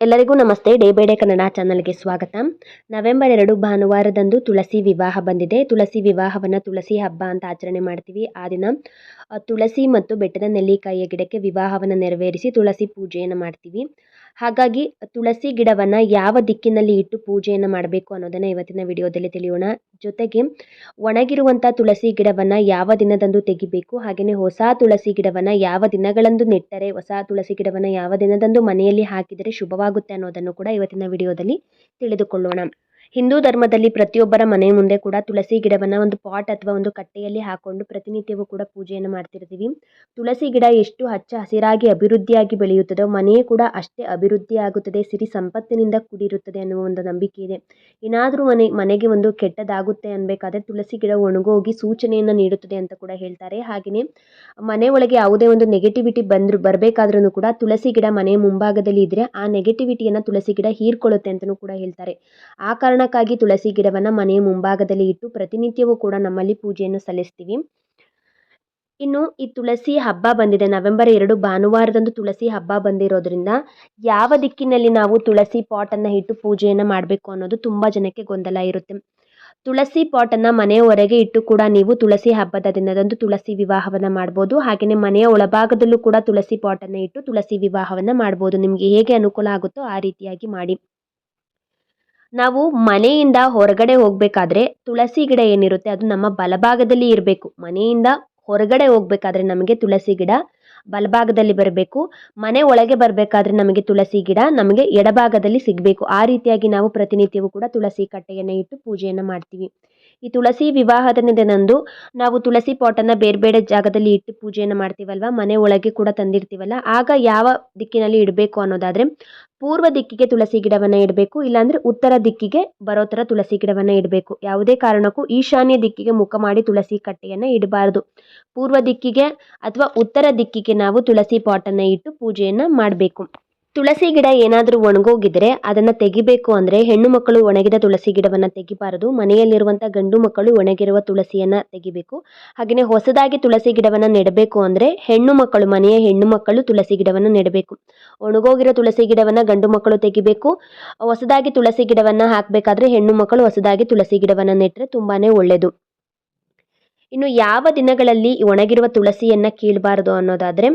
ಎಲ್ಲರಿಗೂ ನಮಸ್ತೆ. Day by day Kannada ಚಾನಲ್ಗೆ ಸ್ವಾಗತ. ನವೆಂಬರ್ ಎರಡು ಭಾನುವಾರದಂದು ತುಳಸಿ ವಿವಾಹ ಬಂದಿದೆ. ತುಳಸಿ ವಿವಾಹವನ್ನು ತುಳಸಿ ಹಬ್ಬ ಅಂತ ಆಚರಣೆ ಮಾಡ್ತೀವಿ. ಆ ದಿನ ತುಳಸಿ ಮತ್ತು ಬೆಟ್ಟದ ನೆಲ್ಲಿಕಾಯಿಯ ಗಿಡಕ್ಕೆ ವಿವಾಹವನ್ನು ನೆರವೇರಿಸಿ ತುಳಸಿ ಪೂಜೆಯನ್ನು ಮಾಡ್ತೀವಿ. ಹಾಗಾಗಿ ತುಳಸಿ ಗಿಡವನ್ನು ಯಾವ ದಿಕ್ಕಿನಲ್ಲಿ ಇಟ್ಟು ಪೂಜೆಯನ್ನು ಮಾಡಬೇಕು ಅನ್ನೋದನ್ನು ಇವತ್ತಿನ ವಿಡಿಯೋದಲ್ಲಿ ತಿಳಿಯೋಣ. ಜೊತೆಗೆ ಒಣಗಿರುವಂಥ ತುಳಸಿ ಗಿಡವನ್ನು ಯಾವ ದಿನದಂದು ತೆಗಿಬೇಕು ಹಾಗೆಯೇ ಹೊಸ ತುಳಸಿ ಗಿಡವನ್ನು ಯಾವ ದಿನಗಳಂದು ನೆಟ್ಟರೆ, ಹೊಸ ತುಳಸಿ ಗಿಡವನ್ನು ಯಾವ ದಿನದಂದು ಮನೆಯಲ್ಲಿ ಹಾಕಿದರೆ ಶುಭವಾಗುತ್ತೆ ಅನ್ನೋದನ್ನು ಕೂಡ ಇವತ್ತಿನ ವಿಡಿಯೋದಲ್ಲಿ ತಿಳಿದುಕೊಳ್ಳೋಣ. ಹಿಂದೂ ಧರ್ಮದಲ್ಲಿ ಪ್ರತಿಯೊಬ್ಬರ ಮನೆ ಮುಂದೆ ಕೂಡ ತುಳಸಿ ಗಿಡವನ್ನು ಒಂದು ಪಾಟ್ ಅಥವಾ ಒಂದು ಕಟ್ಟೆಯಲ್ಲಿ ಹಾಕೊಂಡು ಪ್ರತಿನಿತ್ಯವೂ ಕೂಡ ಪೂಜೆಯನ್ನು ಮಾಡ್ತಿರ್ತೀವಿ. ತುಳಸಿ ಗಿಡ ಎಷ್ಟು ಹಚ್ಚ ಹಸಿರಾಗಿ ಅಭಿವೃದ್ಧಿಯಾಗಿ ಬೆಳೆಯುತ್ತದೋ ಮನೆಯೇ ಕೂಡ ಅಷ್ಟೇ ಅಭಿವೃದ್ಧಿ ಆಗುತ್ತದೆ ಸಿರಿ ಸಂಪತ್ತಿನಿಂದ ಕೂಡಿರುತ್ತದೆ ಅನ್ನುವ ಒಂದು ನಂಬಿಕೆ ಇದೆ. ಏನಾದರೂ ಮನೆ, ಮನೆಗೆ ಒಂದು ಕೆಟ್ಟದಾಗುತ್ತೆ ಅನ್ಬೇಕಾದ್ರೆ ತುಳಸಿ ಗಿಡ ಒಣಗೋಗಿ ಸೂಚನೆಯನ್ನು ನೀಡುತ್ತದೆ ಅಂತ ಕೂಡ ಹೇಳ್ತಾರೆ. ಹಾಗೆಯೇ ಮನೆ ಒಳಗೆ ಯಾವುದೇ ಒಂದು ನೆಗೆಟಿವಿಟಿ ಬಂದ್ರು ಬರಬೇಕಾದ್ರೂ ಕೂಡ ತುಳಸಿ ಗಿಡ ಮನೆ ಮುಂಭಾಗದಲ್ಲಿ ಇದ್ದರೆ ಆ ನೆಗೆಟಿವಿಟಿಯನ್ನು ತುಳಸಿ ಗಿಡ ಹೀರ್ಕೊಳ್ಳುತ್ತೆ ಅಂತಲೂ ಕೂಡ ಹೇಳ್ತಾರೆ. ಆ ಕಾರಣಕ್ಕಾಗಿ ತುಳಸಿ ಗಿಡವನ್ನು ಮನೆಯ ಮುಂಭಾಗದಲ್ಲಿ ಇಟ್ಟು ಪ್ರತಿನಿತ್ಯವೂ ಕೂಡ ನಮ್ಮಲ್ಲಿ ಪೂಜೆಯನ್ನು ಸಲ್ಲಿಸ್ತೀವಿ. ಇನ್ನು ಈ ತುಳಸಿ ಹಬ್ಬ ಬಂದಿದೆ. ನವೆಂಬರ್ ಎರಡು ಭಾನುವಾರದಂದು ತುಳಸಿ ಹಬ್ಬ ಬಂದಿರೋದ್ರಿಂದ ಯಾವ ದಿಕ್ಕಿನಲ್ಲಿ ನಾವು ತುಳಸಿ ಪಾಟನ್ನು ಇಟ್ಟು ಪೂಜೆಯನ್ನು ಮಾಡಬೇಕು ಅನ್ನೋದು ತುಂಬ ಜನಕ್ಕೆ ಗೊಂದಲ ಇರುತ್ತೆ. ತುಳಸಿ ಪಾಟನ್ನು ಮನೆಯ ಹೊರಗೆ ಇಟ್ಟು ಕೂಡ ನೀವು ತುಳಸಿ ಹಬ್ಬದ ದಿನದಂದು ತುಳಸಿ ವಿವಾಹವನ್ನು ಮಾಡ್ಬೋದು. ಹಾಗೆಯೇ ಮನೆಯ ಒಳಭಾಗದಲ್ಲೂ ಕೂಡ ತುಳಸಿ ಪಾಟನ್ನು ಇಟ್ಟು ತುಳಸಿ ವಿವಾಹವನ್ನು ಮಾಡ್ಬೋದು. ನಿಮಗೆ ಹೇಗೆ ಅನುಕೂಲ ಆಗುತ್ತೋ ಆ ರೀತಿಯಾಗಿ ಮಾಡಿ. ನಾವು ಮನೆಯಿಂದ ಹೊರಗಡೆ ಹೋಗಬೇಕಾದ್ರೆ ತುಳಸಿ ಗಿಡ ಏನಿರುತ್ತೆ ಅದು ನಮ್ಮ ಬಲಭಾಗದಲ್ಲಿ ಇರಬೇಕು. ಮನೆಯಿಂದ ಹೊರಗಡೆ ಹೋಗಬೇಕಾದ್ರೆ ನಮಗೆ ತುಳಸಿ ಗಿಡ ಬಲಭಾಗದಲ್ಲಿ ಬರಬೇಕು. ಮನೆ ಒಳಗೆ ಬರಬೇಕಾದ್ರೆ ನಮಗೆ ತುಳಸಿ ಗಿಡ ನಮಗೆ ಎಡಭಾಗದಲ್ಲಿ ಸಿಗಬೇಕು. ಆ ರೀತಿಯಾಗಿ ನಾವು ಪ್ರತಿನಿತ್ಯವೂ ಕೂಡ ತುಳಸಿ ಕಟ್ಟೆಯನ್ನು ಇಟ್ಟು ಪೂಜೆಯನ್ನು ಮಾಡ್ತೀವಿ. ಈ ತುಳಸಿ ವಿವಾಹದ ದಿನದಂದು ನಾವು ತುಳಸಿ ಪಾಟನ್ನು ಬೇರೆ ಬೇರೆ ಜಾಗದಲ್ಲಿ ಇಟ್ಟು ಪೂಜೆಯನ್ನು ಮಾಡ್ತೀವಲ್ವ? ಮನೆ ಒಳಗೆ ಕೂಡ ತಂದಿರ್ತೀವಲ್ಲ? ಆಗ ಯಾವ ದಿಕ್ಕಿನಲ್ಲಿ ಇಡಬೇಕು ಅನ್ನೋದಾದರೆ ಪೂರ್ವ ದಿಕ್ಕಿಗೆ ತುಳಸಿ ಗಿಡವನ್ನು ಇಡಬೇಕು, ಇಲ್ಲಾಂದರೆ ಉತ್ತರ ದಿಕ್ಕಿಗೆ ಬರೋ ಥರ ತುಳಸಿ ಗಿಡವನ್ನು ಇಡಬೇಕು. ಯಾವುದೇ ಕಾರಣಕ್ಕೂ ಈಶಾನ್ಯ ದಿಕ್ಕಿಗೆ ಮುಖ ಮಾಡಿ ತುಳಸಿ ಕಟ್ಟೆಯನ್ನು ಇಡಬಾರ್ದು. ಪೂರ್ವ ದಿಕ್ಕಿಗೆ ಅಥವಾ ಉತ್ತರ ದಿಕ್ಕಿಗೆ ನಾವು ತುಳಸಿ ಪಾಟನ್ನು ಇಟ್ಟು ಪೂಜೆಯನ್ನು ಮಾಡಬೇಕು. ತುಳಸಿ ಗಿಡ ಏನಾದರೂ ಒಣಗೋಗಿದ್ರೆ ಅದನ್ನು ತೆಗಿಬೇಕು ಅಂದರೆ ಹೆಣ್ಣು ಮಕ್ಕಳು ಒಣಗಿದ ತುಳಸಿ ಗಿಡವನ್ನು ತೆಗಿಬಾರದು. ಮನೆಯಲ್ಲಿರುವಂಥ ಗಂಡು ಮಕ್ಕಳು ಒಣಗಿರುವ ತುಳಸಿಯನ್ನು ತೆಗಿಬೇಕು. ಹಾಗೆಯೇ ಹೊಸದಾಗಿ ತುಳಸಿ ಗಿಡವನ್ನು ನೆಡಬೇಕು ಅಂದರೆ ಹೆಣ್ಣು ಮಕ್ಕಳು, ಮನೆಯ ಹೆಣ್ಣು ಮಕ್ಕಳು ತುಳಸಿ ಗಿಡವನ್ನು ನೆಡಬೇಕು. ಒಣಗೋಗಿರೋ ತುಳಸಿ ಗಿಡವನ್ನು ಗಂಡು ಮಕ್ಕಳು ತೆಗಿಬೇಕು. ಹೊಸದಾಗಿ ತುಳಸಿ ಗಿಡವನ್ನು ಹಾಕಬೇಕಾದ್ರೆ ಹೆಣ್ಣು ಮಕ್ಕಳು ಹೊಸದಾಗಿ ತುಳಸಿ ಗಿಡವನ್ನು ನೆಟ್ಟರೆ ತುಂಬಾ ಒಳ್ಳೆಯದು ಇನ್ನು ಯಾವ ದಿನಗಳಲ್ಲಿ ಒಣಗಿರುವ ತುಳಸಿಯನ್ನು ಕೀಳಬಾರದು ಅನ್ನೋದಾದರೆ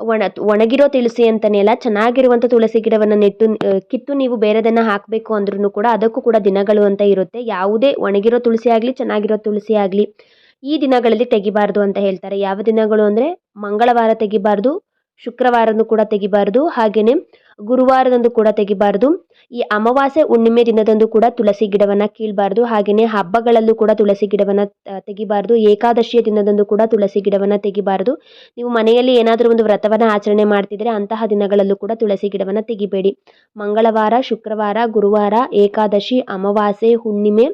ಒಣ, ಒಣಗಿರೋ ತುಳಸಿ ಅಂತಲೇ ಅಲ್ಲ ಚೆನ್ನಾಗಿರುವಂಥ ತುಳಸಿ ಗಿಡವನ್ನು ನೆಟ್ಟು ಕಿತ್ತು ನೀವು ಬೇರೆದನ್ನು ಹಾಕಬೇಕು ಅಂದ್ರೂ ಕೂಡ ಅದಕ್ಕೂ ಕೂಡ ದಿನಗಳು ಅಂತ ಇರುತ್ತೆ. ಯಾವುದೇ ಒಣಗಿರೋ ತುಳಸಿ ಆಗಲಿ, ಚೆನ್ನಾಗಿರೋ ತುಳಸಿ ಆಗಲಿ, ಈ ದಿನಗಳಲ್ಲಿ ತೆಗಿಬಾರ್ದು ಅಂತ ಹೇಳ್ತಾರೆ. ಯಾವ ದಿನಗಳು ಅಂದರೆ, ಮಂಗಳವಾರ ತೆಗಿಬಾರ್ದು ಶುಕ್ರವಾರನೂ ಕೂಡ ತೆಗಿಬಾರದು. ಹಾಗೆಯೇ ಗುರುವಾರದಂದು ಕೂಡ ತೆಗಿಬಾರದು. ಈ ಅಮಾವಾಸ್ಯೆ ಹುಣ್ಣಿಮೆ ದಿನದಂದು ಕೂಡ ತುಳಸಿ ಗಿಡವನ್ನು ಕೀಳಬಾರ್ದು. ಹಾಗೆಯೇ ಹಬ್ಬಗಳಲ್ಲೂ ಕೂಡ ತುಳಸಿ ಗಿಡವನ್ನು ತೆಗಿಬಾರ್ದು. ಏಕಾದಶಿಯ ದಿನದಂದು ಕೂಡ ತುಳಸಿ ಗಿಡವನ್ನು ತೆಗಿಬಾರ್ದು. ನೀವು ಮನೆಯಲ್ಲಿ ಏನಾದರೂ ಒಂದು ವ್ರತವನ್ನು ಆಚರಣೆ ಮಾಡ್ತಿದ್ರೆ ಅಂತಹ ದಿನಗಳಲ್ಲೂ ಕೂಡ ತುಳಸಿ ಗಿಡವನ್ನು ತೆಗಿಬೇಡಿ. ಮಂಗಳವಾರ, ಶುಕ್ರವಾರ, ಗುರುವಾರ, ಏಕಾದಶಿ, ಅಮಾವಾಸ್ಯೆ, ಹುಣ್ಣಿಮೆ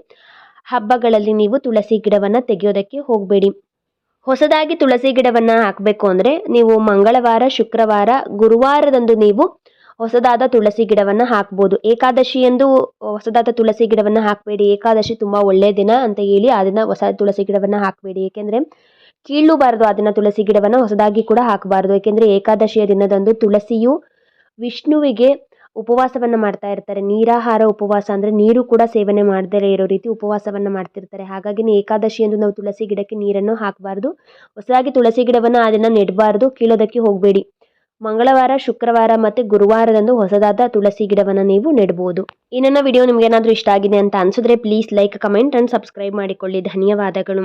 ಹಬ್ಬಗಳಲ್ಲಿ ನೀವು ತುಳಸಿ ಗಿಡವನ್ನು ತೆಗೆಯೋದಕ್ಕೆ ಹೋಗಬೇಡಿ. ಹೊಸದಾಗಿ ತುಳಸಿ ಗಿಡವನ್ನು ಹಾಕಬೇಕು ಅಂದರೆ ನೀವು ಮಂಗಳವಾರ, ಶುಕ್ರವಾರ, ಗುರುವಾರದಂದು ನೀವು ಹೊಸದಾದ ತುಳಸಿ ಗಿಡವನ್ನು ಹಾಕ್ಬೋದು. ಏಕಾದಶಿಯಂದು ಹೊಸದಾದ ತುಳಸಿ ಗಿಡವನ್ನು ಹಾಕಬೇಡಿ. ಏಕಾದಶಿ ತುಂಬ ಒಳ್ಳೆಯ ದಿನ ಅಂತ ಹೇಳಿ ಆ ದಿನ ಹೊಸ ತುಳಸಿ ಗಿಡವನ್ನು ಹಾಕಬೇಡಿ. ಏಕೆಂದರೆ ಕೀಳಬಾರ್ದು ಆ ದಿನ ತುಳಸಿ ಗಿಡವನ್ನು ಹೊಸದಾಗಿ ಕೂಡ ಹಾಕಬಾರ್ದು. ಏಕೆಂದರೆ ಏಕಾದಶಿಯ ದಿನದಂದು ತುಳಸಿಯು ವಿಷ್ಣುವಿಗೆ ಉಪವಾಸವನ್ನು ಮಾಡ್ತಾ ಇರ್ತಾರೆ. ನೀರಾಹಾರ ಉಪವಾಸ ಅಂದರೆ ನೀರು ಕೂಡ ಸೇವನೆ ಮಾಡದೇ ಇರೋ ರೀತಿ ಉಪವಾಸವನ್ನು ಮಾಡ್ತಿರ್ತಾರೆ. ಹಾಗಾಗಿ ಏಕಾದಶಿ ಎಂದು ನಾವು ತುಳಸಿ ಗಿಡಕ್ಕೆ ನೀರನ್ನು ಹಾಕಬಾರ್ದು. ಹೊಸದಾಗಿ ತುಳಸಿ ಗಿಡವನ್ನು ಆ ದಿನ ನೆಡಬಾರ್ದು. ಕೀಳೋದಕ್ಕೆ ಹೋಗಬೇಡಿ. ಮಂಗಳವಾರ, ಶುಕ್ರವಾರ ಮತ್ತು ಗುರುವಾರದಂದು ಹೊಸದಾದ ತುಳಸಿ ಗಿಡವನ್ನು ನೀವು ನೆಡ್ಬೋದು. ಈ ನನ್ನ ವಿಡಿಯೋ ನಿಮಗೇನಾದರೂ ಇಷ್ಟ ಆಗಿದೆ ಅಂತ ಅನ್ಸಿದ್ರೆ please like comment and subscribe ಮಾಡಿಕೊಳ್ಳಿ. ಧನ್ಯವಾದಗಳು.